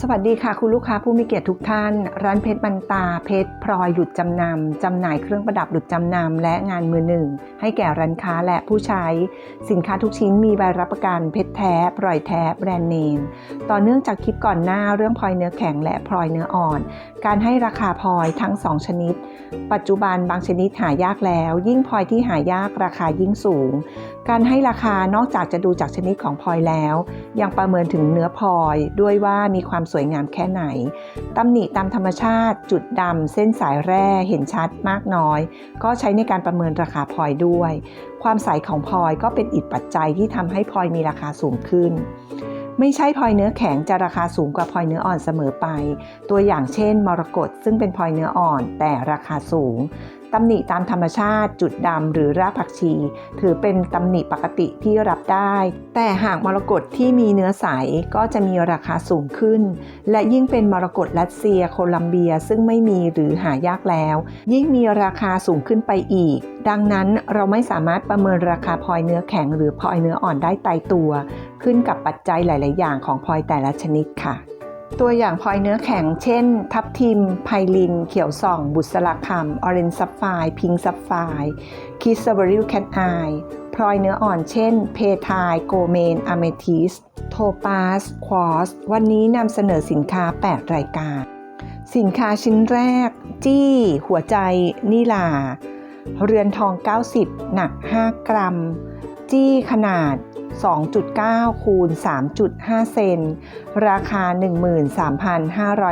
สวัสดีค่ะ คุณลูกค้าผู้มีเกียรติทุกท่าน ร้านเพชรบันตาเพชรพลอยหลุดจำนำจำหน่ายเครื่องประดับหลุดจำนำและงานมือหนึ่ง ให้แก่ร้านค้าและผู้ใช้ สินค้าทุกชิ้นมีใบรับประกันเพชรแท้พลอยแท้แบรนด์เนม ต่อเนื่องจากคลิปก่อนหน้าเรื่องพลอยเนื้อแข็งและพลอยเนื้ออ่อน การให้ราคาพลอยทั้ง 2 ชนิด ปัจจุบันบางชนิดหายากแล้ว ยิ่งพลอยที่หายากราคายิ่งสูง การให้ราคานอกจากจะดูจากชนิดของพลอยแล้ว ยังประเมินถึงเนื้อพลอยด้วยว่ามีความสวยงามแค่ไหนตำหนิตามธรรมชาติ จุดดำเส้นสายแร่เห็นชัดมากน้อย ก็ใช้ในการประเมินราคาพลอยด้วย ความใสของพลอยก็เป็นอีกปัจจัยที่ทำให้พลอยมีราคาสูงขึ้นไม่ใช่พลอยเนื้อแข็งจะราคาสูงกว่าพลอยเนื้ออ่อนเสมอไป ตัวอย่างเช่น มรกตซึ่งเป็นพลอยเนื้ออ่อนแต่ราคาสูง ตำหนิตามธรรมชาติ จุดดำหรือรากผักชี ถือเป็นตำหนิปกติที่รับได้ แต่หากมรกตที่มีเนื้อใสก็จะมีราคาสูงขึ้น และยิ่งเป็นมรกตรัสเซียโคลัมเบียซึ่งไม่มีหรือหายากแล้ว ยิ่งมีราคาสูงขึ้นไปอีก ดังนั้นเราไม่สามารถประเมินราคาพลอยเนื้อแข็งหรือพลอยเนื้ออ่อนได้ตายตัว ขึ้นกับปัจจัยหลาย ๆ อย่างของพลอยแต่ละชนิดค่ะ ตัวอย่างพลอยเนื้อแข็ง เช่น ทับทิม ไพลิน เขียวส่อง บุษราคำออเรนซับไฟพิงซับไฟคิสเบอริลแคทไอพลอยเนื้ออ่อนเช่น เพทาย โกเมน อเมทิส โทปาส ควอส วันนี้นำเสนอสินค้า 8 รายการ สินค้าชิ้นแรก จี้ หัวใจ นิลา เรือนทอง 90 หนัก 5 กรัม จี้ขนาด 2.9 คูณ 3.5 เซน ราคา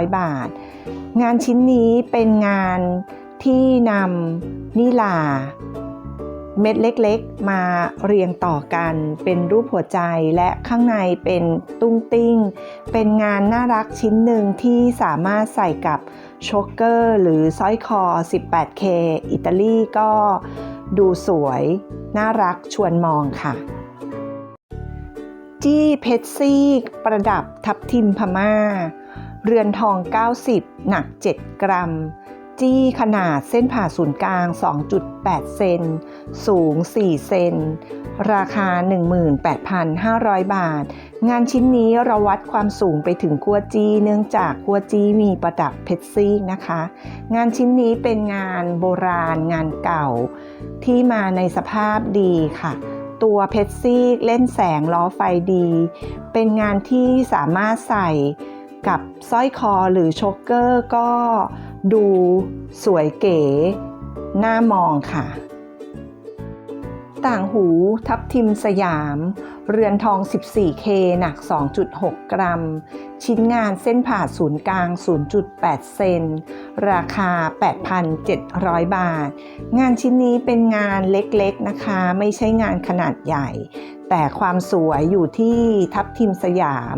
13,500 บาท งานชิ้นนี้เป็นงานที่นำนิลา เม็ดเล็กๆ มาเรียงต่อกันเป็นรูปหัวใจและข้างในเป็นตุ้งติ้ง เป็นงานน่ารักชิ้นหนึ่งที่สามารถใส่กับโชกเกอร์หรือสร้อยคอ 18K อิตาลีก็ดูสวย น่ารักชวนมองค่ะ จี้เพชรซีก ประดับทับทิมพม่า เรือนทอง 90 หนัก 7 กรัม จี้ขนาดเส้นผ่าศูนย์กลาง 2.8 เซน สูง 4 เซน ราคา 18,500 บาท งานชิ้นนี้เราวัดความสูงไปถึงกัวจี้ เนื่องจากกัวจี้มีประดับเพชรซีกนะคะ งานชิ้นนี้เป็นงานโบราณงานเก่า ที่มาในสภาพดีค่ะ ตัวเพชรซีกเล่นแสงล้อไฟดี เป็นงานที่สามารถใส่กับสร้อยคอหรือช็อกเกอร์ก็ดูสวยเก๋น่ามองค่ะ ต่างหูทับทิมสยาม เรือนทอง 14K หนัก 2.6 กรัม ชิ้นงานเส้นผ่าศูนย์กลาง 0.8 เซน ราคา 8,700 บาท งานชิ้นนี้เป็นงานเล็กๆนะคะ ไม่ใช่งานขนาดใหญ่ แต่ความสวยอยู่ที่ทับทิมสยาม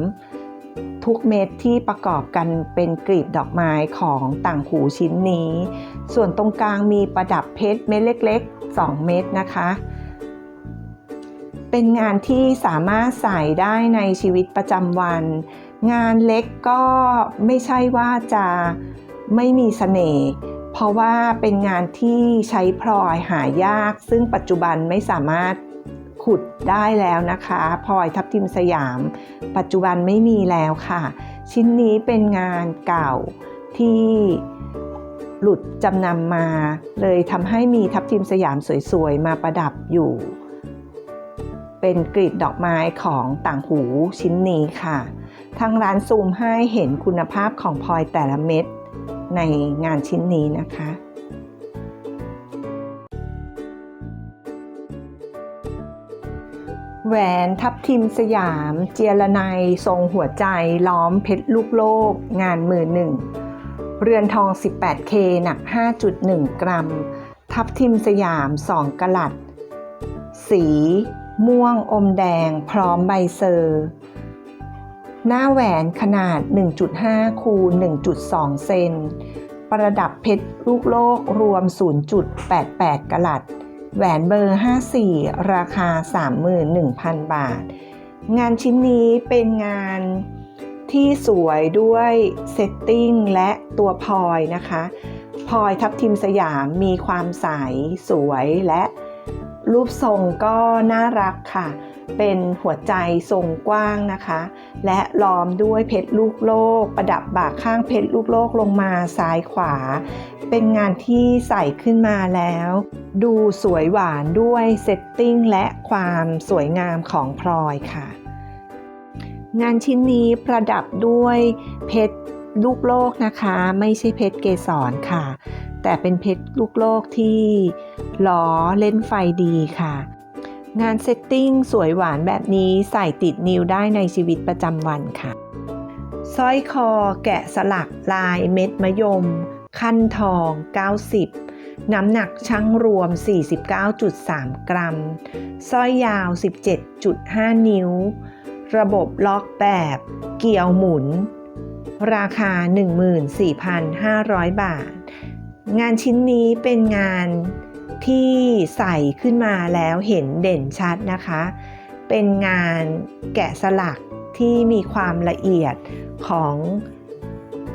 ทุกเม็ดที่ประกอบกันเป็นกลีบดอกไม้ของต่างหูชิ้นนี้ ส่วนตรงกลางมีประดับเพชรเม็ดเล็ก ๆ 2 เม็ดนะคะ เป็นงานที่สามารถใส่ได้ในชีวิตประจำวัน งานเล็กก็ไม่ใช่ว่าจะไม่มีเสน่ห์เพราะว่าเป็นงานที่ใช้พลอยหายาก ซึ่งปัจจุบันไม่สามารถขุดได้แล้วนะคะพลอยทับทิมสยาม ปัจจุบันไม่มีแล้วค่ะ ชิ้นนี้เป็นงานเก่าที่หลุดจำนำมา เลยทำให้มีทับทิมสยามสวยๆ มาประดับอยู่ เป็นกลีบดอกไม้ของต่างหูชิ้นนี้ค่ะทางร้านซูมให้เห็นคุณภาพของพลอยแต่ละเม็ดในงานชิ้นนี้นะคะแหวนทับทิมสยาม เจียระไนทรงหัวใจล้อมเพชรลูกโลก งานมือหนึ่ง เรือนทอง 18K หนัก 5.1 กรัม ทับทิมสยาม 2กะลัด สี ม่วงอมแดงพร้อมใบเซอร์ หน้าแหวนขนาด 1.5 คูณ 1.2 เซน ประดับเพชรลูกโลกรวม 0.88กะลัด แหวนเบอร์ 54 ราคา 31,000 บาท งานชิ้นนี้เป็นงานที่สวยด้วยเซตติ้งและตัวพลอยนะคะพลอยทับทิมสยามมีความใสสวยและ รูปทรงก็น่ารักค่ะ เป็นหัวใจทรงกว้างนะคะ และล้อมด้วยเพชรลูกโลก ประดับบ่าข้างเพชรลูกโลกลงมาซ้ายขวา เป็นงานที่ใส่ขึ้นมาแล้ว ดูสวยหวานด้วยเซตติ้งและความสวยงามของพลอยค่ะ งานชิ้นนี้ประดับด้วยเพชร ลูกโลกนะคะ ไม่ใช่เพชรเกสรค่ะ แต่เป็นเพชรลูกโลกที่ล้อเล่นไฟดีค่ะ งานเซตติ้งสวยหวานแบบนี้ใส่ติดนิ้วได้ในชีวิตประจำวันค่ะสร้อยคอแกะสลักลายเม็ดมะยม ขั้นทอง 90 น้ำหนักชั่งรวม 49.3 กรัมสร้อยยาว 17.5 นิ้ว ระบบล็อกแบบ เกี่ยวหมุน ราคา 14,500 บาท งานชิ้นนี้เป็นงานที่ใส่ขึ้นมาแล้วเห็นเด่นชัดนะคะ เป็นงานแกะสลักที่มีความละเอียดของ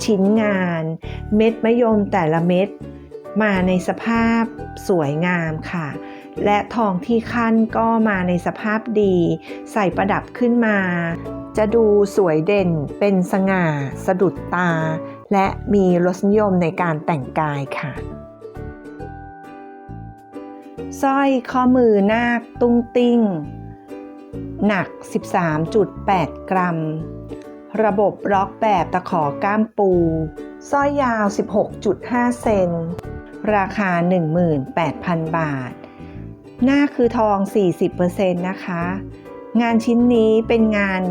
ชิ้นงาน เม็ดมะยมแต่ละเม็ดมาในสภาพสวยงามค่ะ และทองที่ขั้นก็มาในสภาพดี ใส่ประดับขึ้นมา จะดูสวยเด่นเป็นสง่า สะดุดตา และมีรสนิยมในการแต่งกายค่ะสร้อยข้อมือนาคตุ้งติ้ง หนัก 13.8 กรัม ระบบล็อกแบบตะขอก้ามปู สร้อยยาว 16.5 เซน ราคา 18,000 บาท หน้าคือทอง 40%นะคะ งานชิ้นนี้เป็นงาน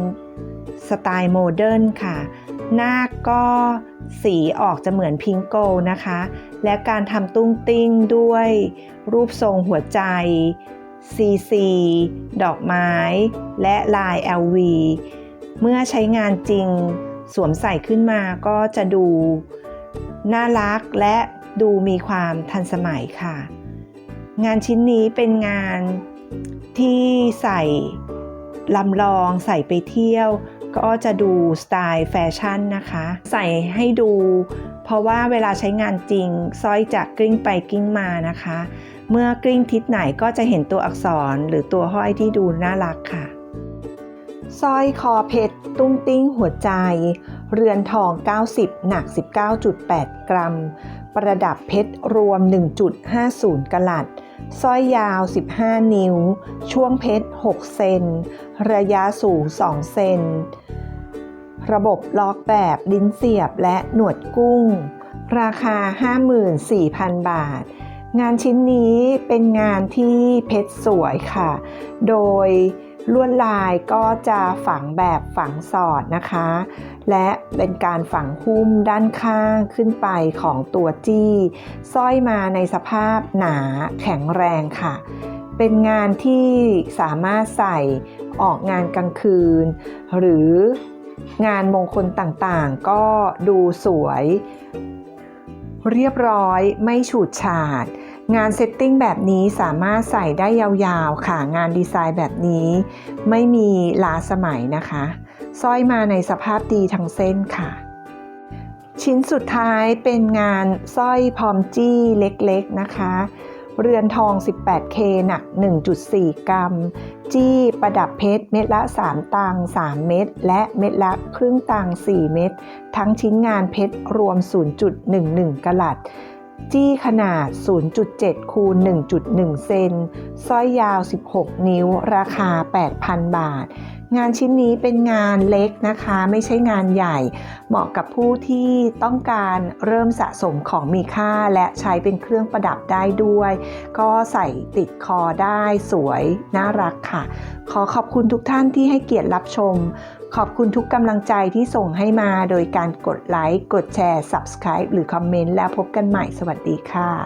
สไตล์โมเดิร์นค่ะ หน้าก็สีออกจะเหมือนพิงโกนะคะ และการทำตุ้งติ้งด้วยรูปทรงหัวใจ CC ดอกไม้ และลาย LV เมื่อใช้งานจริงสวมใส่ขึ้นมาก็จะดู น่ารักและดูมีความทันสมัยค่ะ งานชิ้นนี้เป็นงานที่ใส่ลำลองใส่ไปเที่ยว ก็จะดูสไตล์แฟชั่นนะคะ ใส่ให้ดู เพราะว่าเวลาใช้งานจริงสร้อยจะกลิ้งไปกลิ้งมานะคะ เมื่อกลิ้งทิศไหนก็จะเห็นตัวอักษรหรือตัวห้อยที่ดูน่ารักค่ะสร้อยคอเพชรตุ้งติ้งหัวใจ เรือนทอง 90 หนัก 19.8 กรัม ประดับเพชรรวม 1.50 กลัดสร้อยยาว 15 นิ้ว ช่วงเพชร 6 เซน ระยะสูง 2 เซน ระบบล็อกแบบลิ้นเสียบและหนวดกุ้ง ราคา 54,000 บาท งานชิ้นนี้เป็นงานที่เพชรสวยค่ะ โดย ลวดลายก็จะฝังแบบฝังสอดนะคะ และเป็นการฝังหุ้มด้านข้างขึ้นไปของตัวจี้สร้อยมาในสภาพหนาแข็งแรงค่ะ เป็นงานที่สามารถใส่ออกงานกลางคืน หรืองานมงคลต่างๆ ก็ดูสวย เรียบร้อยไม่ฉูดฉาด งานเซตติ้งแบบนี้สามารถใส่ได้ยาวๆ ค่ะ งานดีไซน์แบบนี้ ไม่มีลาสมัยนะคะสร้อยมาในสภาพดีทั้งเส้นค่ะ ชิ้นสุดท้ายเป็นงานสร้อยพร้อมจี้เล็กๆนะคะ เรือนทอง 18K หนัก 1.4 กรัม จี้ประดับเพชรเม็ดละ 3 ตัง 3 เม็ดและเม็ดละครึ่งตัง 4 เม็ดทั้งชิ้นงานเพชรรวม 0.11กะลัด จี้ขนาด 0.7 คูณ 1.1 เซน สร้อยยาว 16 นิ้ว ราคา 8,000 บาท งานชิ้นนี้เป็นงานเล็กนะคะ ไม่ใช่งานใหญ่ เหมาะกับผู้ที่ต้องการเริ่มสะสมของมีค่าและใช้เป็นเครื่องประดับได้ด้วย ก็ใส่ติดคอได้สวยน่ารักค่ะ ขอขอบคุณทุกท่านที่ให้เกียรติรับชม ขอบคุณทุกกำลังใจที่ส่งให้มาโดยการกดไลค์ กดแชร์ Subscribe หรือคอมเมนต์แล้วพบกันใหม่สวัสดีค่ะ